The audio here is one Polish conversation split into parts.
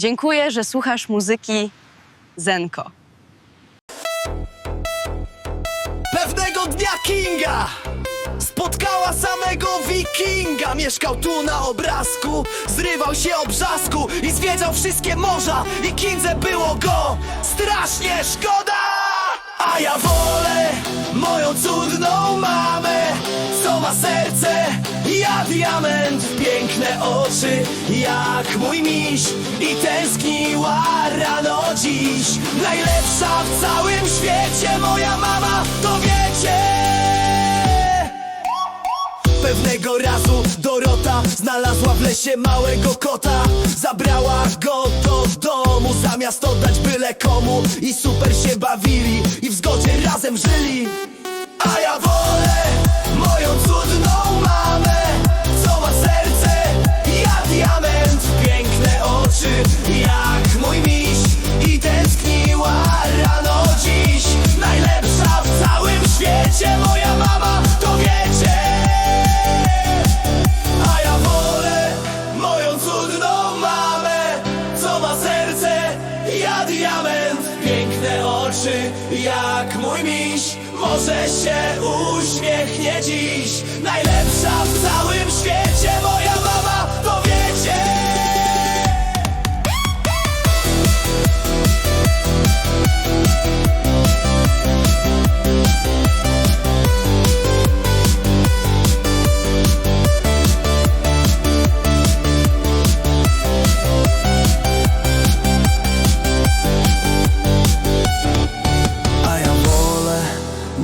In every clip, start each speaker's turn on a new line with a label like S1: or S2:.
S1: Dziękuję, że słuchasz muzyki Zenko.
S2: Pewnego dnia Kinga Spotkała samego wikinga. Mieszkał tu na obrazku Zrywał się o brzasku I zwiedzał wszystkie morza. I Kindze było go strasznie szkoda. A ja wolę moją cudną mamę Co ma serce ja diament Piękne oczy jak mój miś I tęskniła rano dziś. Najlepsza w całym świecie Moja mama to wiecie. Pewnego razu Dorota znalazła w lesie małego kota. Zabrała go do domu zamiast oddać byle komu. I super się bawili i w zgodzie razem żyli. A ja wolę mój miś Może się uśmiechnie dziś. Najlepsza w całym świecie Moja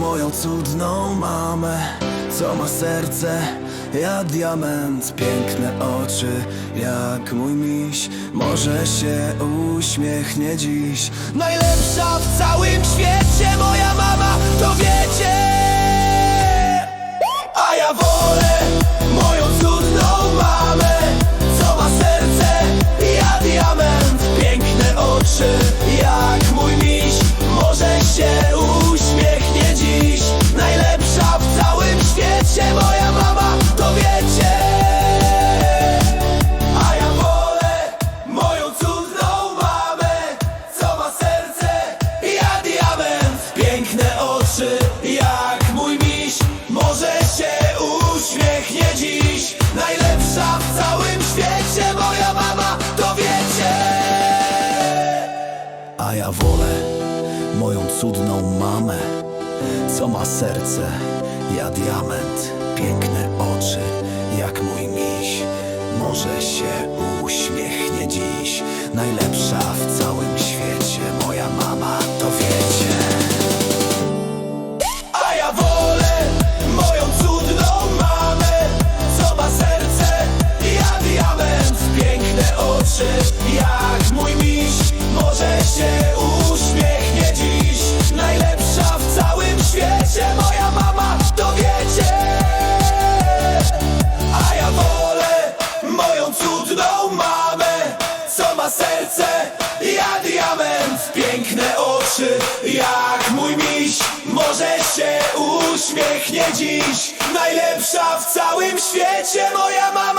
S2: moją cudną mamę Co ma serce, ja diament Piękne oczy, jak mój miś Może się uśmiechnie dziś. Najlepsza w całym świecie całym świecie Moja mama, to wiecie. A ja wolę moją cudną mamę Co ma serce, ja diament. Piękne oczy, jak mój miś Może się uśmiechnie dziś. Najlepsza w całym jak mój miś Może się uśmiechnie dziś. Najlepsza w całym świecie Moja mama,